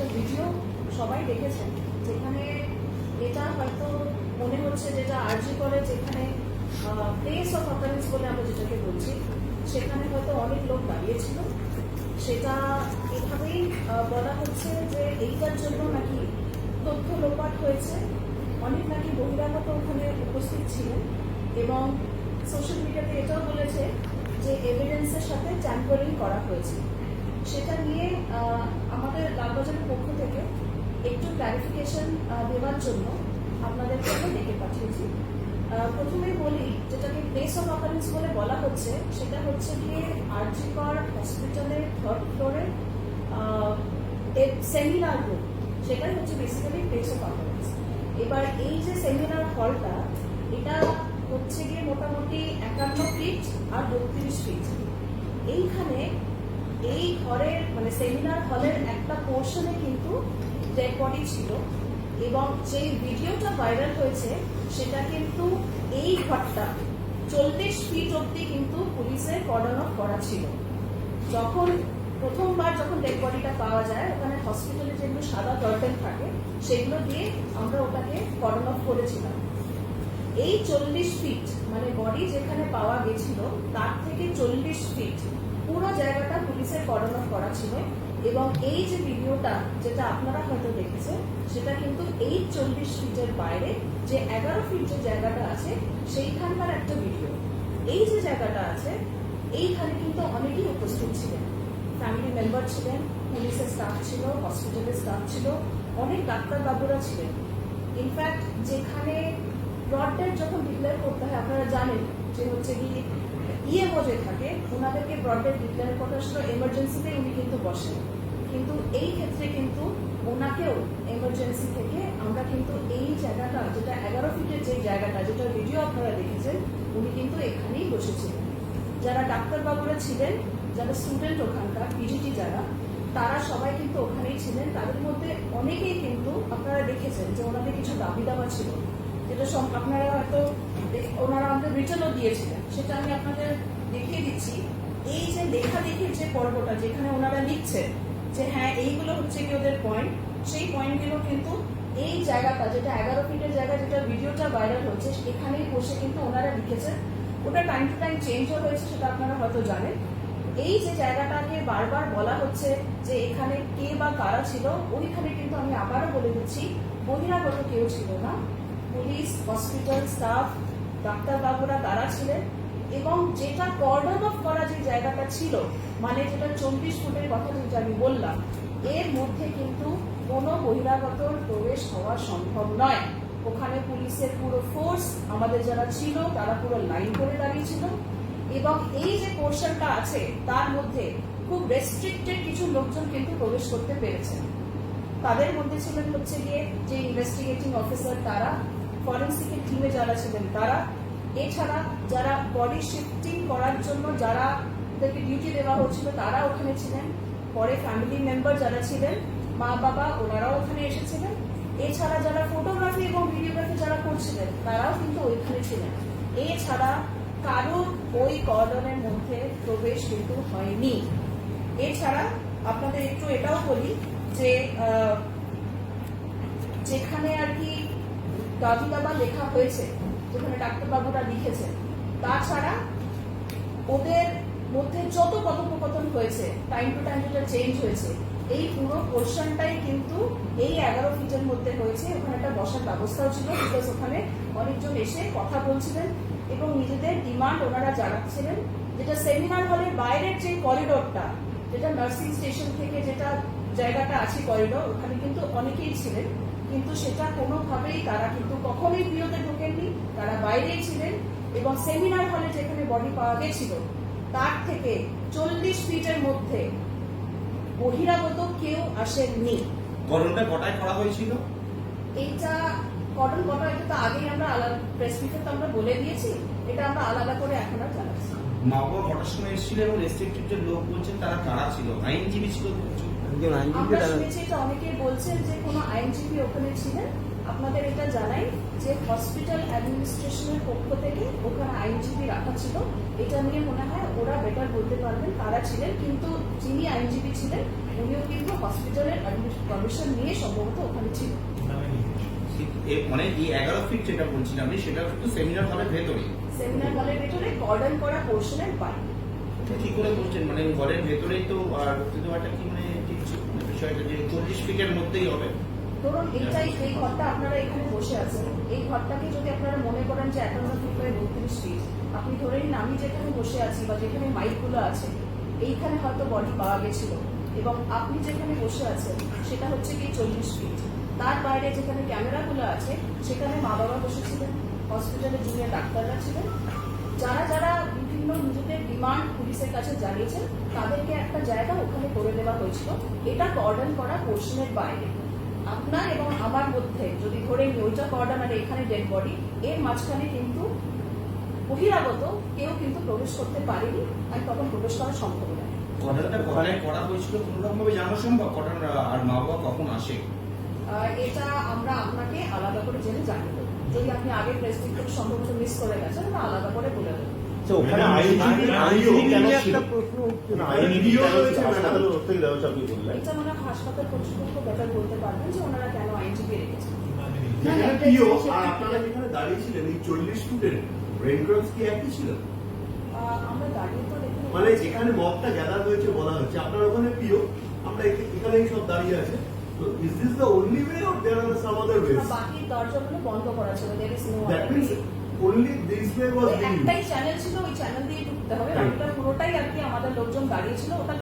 একটা ভিডিও সবাই দেখেছেন। যেখানে এটা হয়তো মনে হচ্ছে যেটা আর্জি করে, যেখানে প্লেস অফ অকারেন্স বলে আমরা যেটাকে বলছি, সেখানে হয়তো অনেক লোক দাঁড়িয়েছিল। সেটা এভাবেই বলা হচ্ছে যে এইটার জন্য নাকি তথ্য লোপাট হয়েছে। অনেক নাকি বহিরাগত ওখানে উপস্থিত ছিলেন এবং সোশ্যাল মিডিয়াতে এটাও বলেছে যে এভিডেন্সের সাথে ট্যাম্পারিং করা হয়েছে। সেটা নিয়ে আমাদের লালবাজারের পক্ষ থেকে একটু ক্লারিফিকেশন দেওয়ার জন্য আপনাদেরকে আমি ডেকে পাঠিয়েছি। আহ, প্রথমেই বলি যেটাকে প্লেস অফ অকারেন্স বলে বলা হচ্ছে সেটা হচ্ছে গিয়ে আরজিকর হসপিটালের থার্ড ফ্লোরে সেমিনার রুম সেটাই হচ্ছে বেসিক্যালি প্লেস অফ অকারেন্স এবার এই যে সেমিনার হলটা এটা হচ্ছে গিয়ে মোটামুটি একান্ন ফিট আর বত্রিশ ফিট এইখানে এই ঘরের মানে সেমিনার হলের একটা পোর্শনে কিন্তু ডেড বডি ছিল এবং যে ভিডিওটা ভাইরাল হয়েছে, সেটা কিন্তু এই ঘরটা চল্লিশ ফিট অব্দি কিন্তু পুলিশের কর্ডন অফ করা ছিল। যখন প্রথমবার যখন ডেড বডিটা পাওয়া যায়, ওখানে হসপিটালে যেগুলো সাদা কার্টেন থাকে, সেগুলো দিয়ে আমরা ওটাকে কর্ডন অফ করেছিলাম। এই চল্লিশ ফিট মানে বডি যেখানে পাওয়া গেছিল, তার থেকে চল্লিশ ফিট পুরো জায়গাটা পুলিশের কর্ডন অফ করা ছিল এবং এই যে ভিডিওটা যেটা আপনারা হয়তো দেখেছেন, সেটা কিন্তু এই চল্লিশ ফিটের বাইরে যে এগারো ফিট যে জায়গাটা আছে, সেইখানকার একটা ভিডিও। এই যে জায়গাটা আছে, এইখানে কিন্তু অনেকেই উপস্থিত ছিলেন। ফ্যামিলি মেম্বার ছিলেন, পুলিশের স্টাফ ছিল হসপিটালের স্টাফ ছিল, অনেক ডাক্তার বাবুরা ছিলেন। ইনফ্যাক্ট যেখানে ব্রড যখন ডিক্লেয়ার করতে হয়, আপনারা জানেন যে হচ্ছে কি ইএমও থাকে। ওনাদেরকে ব্রড ডেড ডিক্লেয়ার করতে আসলে এমার্জেন্সিতে উনি কিন্তু বসেন। কিন্তু এই ক্ষেত্রে কিন্তু ওনাকেও এমার্জেন্সি থেকে আমরা কিন্তু এই জায়গাটা, যেটা এগারো ফিটের যে জায়গাটা, যেটা ভিডিও আপনারা দেখেছেন, উনি কিন্তু এখানেই বসেছিলেন। যারা ডাক্তারবাবুরা ছিলেন, যারা স্টুডেন্ট ওখানকার পিজিটি যারা, তারা সবাই কিন্তু ওখানেই ছিলেন। তাদের মধ্যে অনেকেই কিন্তু আপনারা দেখেছেন যে ওনাদের কিছু দাবি দাবা ছিল। যেটা আপনারা হয়তো ওনারা আমাদের রিটার্নও দিয়েছিলেন। সেটা আমি আপনাদের দেখিয়ে দিচ্ছি। এই যে লেখালেখির যে পর্বটা যেখানে ওনারা লিখছেন যে হ্যাঁ এইগুলো হচ্ছে কি ওদের পয়েন্ট সেই পয়েন্টগুলো কিন্তু এই জায়গাটা, যেটা এগারো ফিটের জায়গা, যেটা ভিডিওটা ভাইরাল হচ্ছে এখানেই বসে কিন্তু ওনারা লিখেছেন। ওটা টাইম টু টাইম চেঞ্জও হয়েছে, সেটা আপনারা হয়তো জানেন। এই যে জায়গাটাকে বারবার বলা হচ্ছে যে, এখানে কে বা কারা ছিল, ওইখানে কিন্তু আমি আবারও বলে দিচ্ছি বহিরাগত কেউ ছিল না। পুলিশ হসপিটাল স্টাফ ডাক্তারবাবুরা তারা ছিলেন এবং যেটা কর্ডন অফ করা যে জায়গাটা ছিল মানে যেটা চব্বিশ ফুটের কথা যেটা আমি বললাম, এর মধ্যে কিন্তু কোনো বহিরাগত প্রবেশ হওয়া সম্ভব নয়। ওখানে পুলিশের পুরো ফোর্স আমাদের যারা ছিল, তারা পুরো লাইন করে দাঁড়িয়েছিল এবং এই যে পোর্শনটা আছে, তার মধ্যে খুব রেস্ট্রিক্টেড কিছু লোকজন কিন্তু প্রবেশ করতে পেরেছেন। তাদের মধ্যে ছিলেন হচ্ছে গিয়ে যে ইনভেস্টিগেটিং অফিসার তারা ফরেন্সিকের টিমে যারা ছিলেন, তারা, এছাড়া যারা বডি শিফটিং করার জন্য যারা তাদেরকে ডিউটি দেওয়া হচ্ছিল, তারা ওখানে ছিলেন। পরে ফ্যামিলি মেম্বার যারা ছিলেন, মা, বাবা, ওনারাও ওখানে এসেছিলেন। এছাড়া যারা ফটোগ্রাফি এবং ভিডিওগ্রাফি যারা করছিলেন, তারাও কিন্তু ওইখানে ছিলেন। এছাড়া কারোর ওই কর্ডনের মধ্যে প্রবেশ কিন্তু হয়নি। এছাড়া আপনাদের একটু এটাও বলি যে যেখানে আর কি দাবি লেখা হয়েছে, যেখানে ডাক্তারবাবুরা লিখেছেন। তাছাড়া ওদের মধ্যে যত কথোপকথন হয়েছে টাইম টু টাইম যেটা চেঞ্জ হয়েছে, এই পুরো পোর্শনটাই কিন্তু এই এগারো ফিটের মধ্যে হয়েছে। ওখানে একটা বসার ব্যবস্থাও ছিল বিকজ ওখানে অনেকজন এসে কথা বলছিলেন এবং নিজেদের ডিমান্ড ওনারা জানাচ্ছিলেন। যেটা সেমিনার হলের বাইরের যে করিডোরটা যেটা নার্সিং স্টেশন থেকে যেটা জায়গাটা আছে করিডোর ওখানে কিন্তু অনেকেই ছিলেন। কিন্তু সেটা কোনোভাবেই তারা কিন্তু কখনোই বিরতে ঢোকেননি। তারা বাইরেই ছিলেন এবং সেমিনার হলে যেখানে বডি পাওয়া গেছিল তার থেকে চল্লিশ ফিটের মধ্যে বহিরাগত কেউ আসেননি। গরমটা কটায় করা হয়েছিল? এইটা কটন কটন এটা তো আগেই আমরা আলাদা প্রেস তো আমরা বলে দিয়েছি এটা আমরা আলাদা করে এখন আর জানাচ্ছি মা বাবা কটার সময় এসেছিল এবং রেস্ট্রিক্টেড যে লোক বলছেন তারা কারা ছিল? আইনজীবী ছিল? একজন আইনজীবী আমরা শুনেছি এটা বলছেন যে কোনো আইনজীবী ওখানে ছিলেন। আপনাদের এটা জানাই যে হসপিটাল অ্যাডমিনিস্ট্রেশনের পক্ষ থেকে ওখানে আইনজীবী রাখা ছিল। এটা নিয়ে মনে হয় ওরা বেটার বলতে পারবেন কারা ছিলেন কিন্তু যিনি আইনজীবী ছিলেন উনিও কিন্তু হসপিটালের পারমিশন নিয়ে সম্ভবত ওখানে ছিল মানে এই এগারো ফিট যেটা বলছিলাম আমি সেটা কিন্তু সেমিনার হলের ভেতরে সেমিনার হলের ভেতরে কর্ডন করা পোর্শনের বাইরে। কি করে বলছেন? মানে ঘরের ভেতরেই তো, আর তো একটা কি মানে বিষয়টা যে চল্লিশ ফিটের মধ্যেই হবে। ধরুন, এইটাই, এই ঘরটা আপনারা এখানে বসে আছেন। এই ঘরটাকে যদি আপনারা মনে করেন যে একান্ন ফিট বাই বত্রিশ ফিট, আপনি ধরে নিন, আমি যেখানে বসে আছি বা যেখানে মাইকগুলো আছে, এইখানে হয়তো বডি পাওয়া গেছিল। এবং আপনি যেখানে বসে আছেন, সেটা হচ্ছে কি চল্লিশ ফিট। তার বাইরে যেখানে ক্যামেরাগুলো আছে, সেখানে মা বাবা বসেছিলেন, হসপিটালে জুনিয়র ডাক্তাররা ছিলেন। যারা যারা কাছে জানিয়েছেন তাদেরকে একটা জায়গা ওখানে করে দেওয়া হয়েছিল। এটা কর্ডন করা পোর্শনের বাইরে। আপনার এবং আমার মধ্যে যদি ধরে নিই ওইটা কর্ডন আর এখানে ডেড বডি এর মাঝখানে কিন্তু বহিরাগত কেউ কিন্তু প্রবেশ করতে পারেনি আর তখন প্রবেশ করা সম্ভব নয়। ঘটনাটা কোথায় করা হয়েছিল কোনো রকম জানা সম্ভব? ঘটনা আর মা বাবা কখন আসে? এটা আমরা আপনাকে আলাদা করে জেনে জানিয়ে দেবো। যদি আপনি আগে প্রেস থেকে সম্ভবত মিস করে গেছেন আমরা আলাদা করে বলে দেবো। ওখানে একটা প্রশ্ন আপনি বললেন হাসপাতাল কর্তৃপক্ষ বলতে পারবেন যে ওনারা কেন আইনজীবী রেখেছেন আর আপনারা যেখানে দাঁড়িয়েছিলেন এই চল্লিশ ফুটের ব্রেন কি একই ছিল আহ, আমরা দাঁড়িয়ে তো দেখুন মানে যেখানে মবটা গ্যাদার হয়েছে বলা হচ্ছে আপনার ওখানে পিও আমরা এখানেই সব দাঁড়িয়ে আছে। বাকি দরজাগুলো বন্ধ করা ছিল there is no other way। Only this way was being একটাই চ্যানেল ছিল ওই চ্যানেল দিয়ে ঢুকতে হবে. বাকিটা পুরোটাই আর কি আমাদের লোকজন দাঁড়িয়ে ছিল ওটা